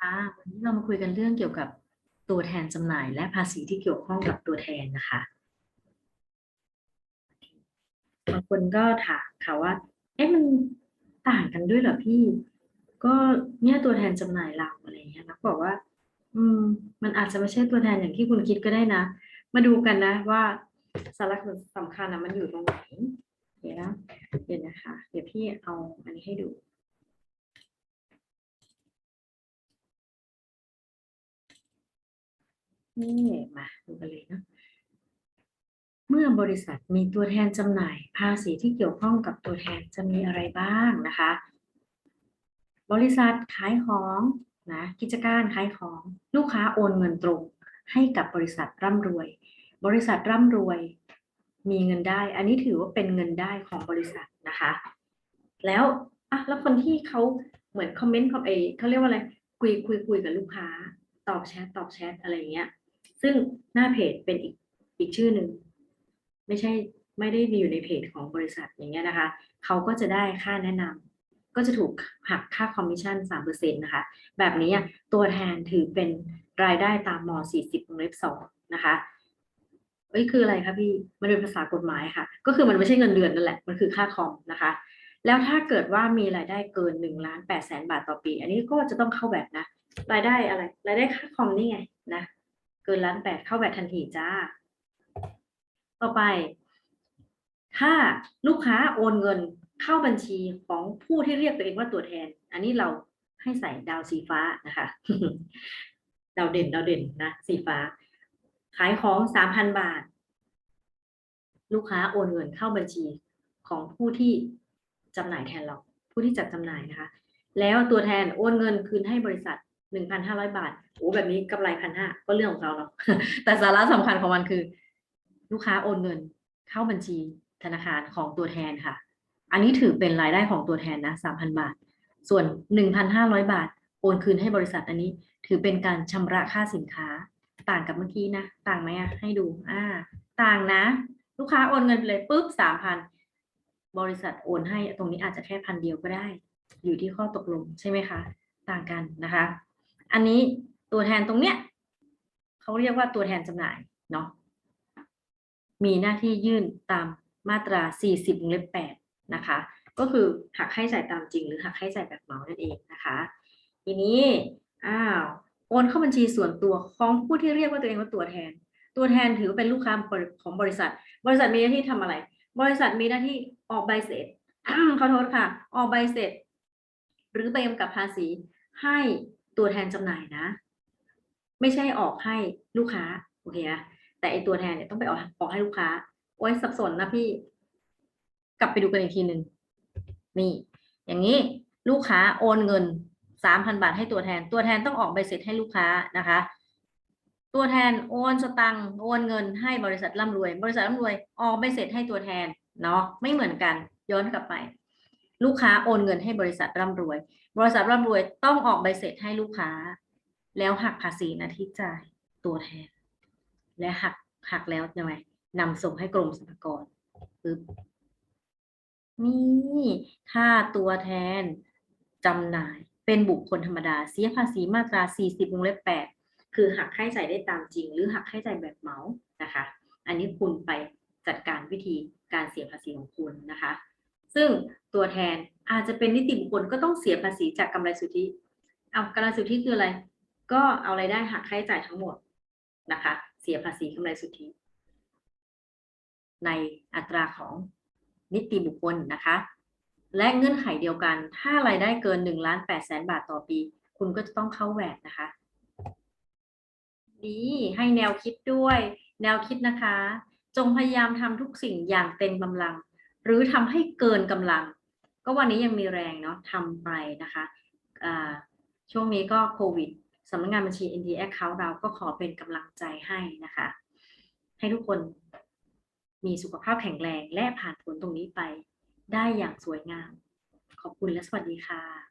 ค่ะวันนี้เรามาคุยกันเรื่องเกี่ยวกับตัวแทนจำหน่ายและภาษีที่เกี่ยวข้องกับตัวแทนนะคะบางคนก็ถามค่ะว่า เอ๊ะมันต่างกันด้วยเหรอพี่ ก็เนี่ยตัวแทนจำหน่ายเราอะไรอย่างเงี้ยนะบอกว่า อืม มันอาจจะไม่ใช่ตัวแทนอย่างที่คุณคิดก็ได้นะ มาดูกันนะว่าสาระสำคัญนะมันอยู่ตรงไหน เดี๋ยวนะเดี๋ยวนะคะ เดี๋ยวพี่เอาอันนี้ให้ดู นี่มาดูกันเลยนะเมื่อบริษัทมีตัวแทนจำหน่าย ภาษีที่เกี่ยวข้องกับตัวแทนจะมีอะไรบ้างนะคะ บริษัทขายของนะกิจการขายของลูกค้าโอนเงินตรงให้กับบริษัทร่ำรวย บริษัทร่ำรวย มีเงินได้ อันนี้ถือว่าเป็นเงินได้ของบริษัทนะคะ แล้วอะแล้วคนที่เขาเหมือนคอมเมนต์คอมเอเขาเรียกว่าอะไรคุยคุยคุยกับลูกค้า ตอบแชทตอบแชทอะไรเงี้ย ซึ่งหน้าเพจเป็นอีกอีกชื่อหนึ่งไม่ใช่ไม่ได้อยู่ในเพจของบริษัทอย่างเงี้ยนะคะ เขาก็จะได้ค่าแนะนำก็จะถูกหักค่าคอมมิชชั่นสามเปอร์เซ็นต์นะคะ แบบนี้อะตัวแทนถือเป็นรายได้ตามม40วงเล็บสองนะคะเอ้ยคืออะไรคะพี่ มันเป็นภาษากฎหมายค่ะ ก็คือมันไม่ใช่เงินเดือนนั่นแหละ มันคือค่าคอมนะคะ แล้วถ้าเกิดว่ามีรายได้เกินหนึ่งล้านแปดแสนบาทต่อปี อันนี้ก็จะต้องเข้าแบบนะ รายได้อะไร รายได้ค่าคอมนี่ไงนะ เกินล้านแปดเข้าแบบทันทีจ้า ต่อไป ถ้าลูกค้าโอนเงินเข้าบัญชีของผู้ที่เรียกตัวเองว่าตัวแทน อันนี้เราให้ใส่ดาวสีฟ้านะคะ ดาวเด่นดาวเด่นนะสีฟ้า ขายของสามพันบาท ลูกค้าโอนเงินเข้าบัญชีของผู้ที่จำหน่ายแทนเรา ผู้ที่จัดจำหน่ายนะคะ แล้วตัวแทนโอนเงินคืนให้บริษัท หนึ่งพันห้าร้อยบาทโอ้แบบนี้กำไรพันห้าก็เรื่องของเขาเนาะแต่สาระสำคัญของมันคือ ลูกค้าโอนเงินเข้าบัญชีธนาคารของตัวแทนค่ะ อันนี้ถือเป็นรายได้ของตัวแทนนะสามพันบาท ส่วนหนึ่งพันห้าร้อยบาท โอนคืนให้บริษัทอันนี้ ถือเป็นการชำระค่าสินค้า ต่างกับเมื่อกี้นะ ต่างไหมอะให้ดูอ่าต่างนะ ลูกค้าโอนเงินไปเลยปุ๊บสามพันบริษัทโอนให้ตรงนี้อาจจะแค่พันเดียวก็ได้ อยู่ที่ข้อตกลงใช่ไหมคะ ต่างกันนะคะ อันนี้ตัวแทนตรงเนี้ยเขาเรียกว่าตัวแทนจำหน่ายเนาะมีหน้าที่ยื่นตามมาตรา 40วงเล็บ8นะคะ ก็คือหักค่าใช้จ่ายตามจริง หรือหักค่าใช้จ่ายแบบเหมานั่นเองนะคะ ทีนี้อ้าวโอนเข้าบัญชีส่วนตัวของผู้ที่เรียกว่าตัวเองว่าตัวแทน ตัวแทนถือเป็นลูกค้าของบริษัท บริษัทมีหน้าที่ทำอะไร บริษัทมีหน้าที่ออกใบเสร็จขอโทษค่ะ ออกใบเสร็จ หรือใบกำกับภาษีให้ ตัวแทนจำหน่ายนะ ไม่ใช่ออกให้ลูกค้าโอเคนะแต่ไอตัวแทนเนี่ยต้องไปออกออกให้ลูกค้าโอ้ยสับสนนะพี่ กลับไปดูกันอีกทีหนึ่งนี่ อย่างนี้ลูกค้าโอนเงินสามพันบาทให้ตัวแทน ตัวแทนต้องออกใบเสร็จให้ลูกค้านะคะ ตัวแทนโอนสตังโอนเงินให้บริษัทร่ำรวย บริษัทร่ำรวยออกใบเสร็จให้ตัวแทนเนาะไม่เหมือนกันย้อนกลับไป ลูกค้าโอนเงินให้บริษัทร่ำรวย บริษัทร่ำรวยต้องออกใบเสร็จให้ลูกค้า แล้วหักภาษีนาที่จ่ายตัวแทน และหักหักแล้วยังไงนำส่งให้กรมสรรพากรปึ๊บนี่ถ้าตัวแทนจำหน่ายเป็นบุคคลธรรมดา เสียภาษีมาตรา 40วงเล็บ8คือหักค่าใช้จ่ายได้ตามจริง หรือหักค่าใช้จ่ายแบบเหมานะคะ อันนี้คุณไปจัดการวิธีการเสียภาษีของคุณนะคะ ซึ่ง ตัวแทน อาจจะเป็นนิติบุคคลก็ต้องเสียภาษีจากกำไรสุทธิ เอากำไรสุทธิคืออะไร ก็เอารายได้หักค่าใช้จ่ายทั้งหมดนะคะ เสียภาษีกำไรสุทธิ ในอัตราของนิติบุคคลนะคะ และเงื่อนไขเดียวกัน ถ้ารายได้เกิน1ล้าน8แสนบาทต่อปี คุณก็จะต้องเข้าแวดนะคะ ดีให้แนวคิดด้วย แนวคิดนะคะ จงพยายามทำทุกสิ่งอย่างเต็มกำลัง หรือทำให้เกินกำลัง ก็วันนี้ยังมีแรงเนาะทำไปนะคะช่วงนี้ก็โควิดสำนักงานบัญชี NT Account เราก็ขอเป็นกำลังใจให้นะคะ ให้ทุกคนมีสุขภาพแข็งแรงและผ่านพ้นตรงนี้ไปได้อย่างสวยงาม ขอบคุณและสวัสดีค่ะ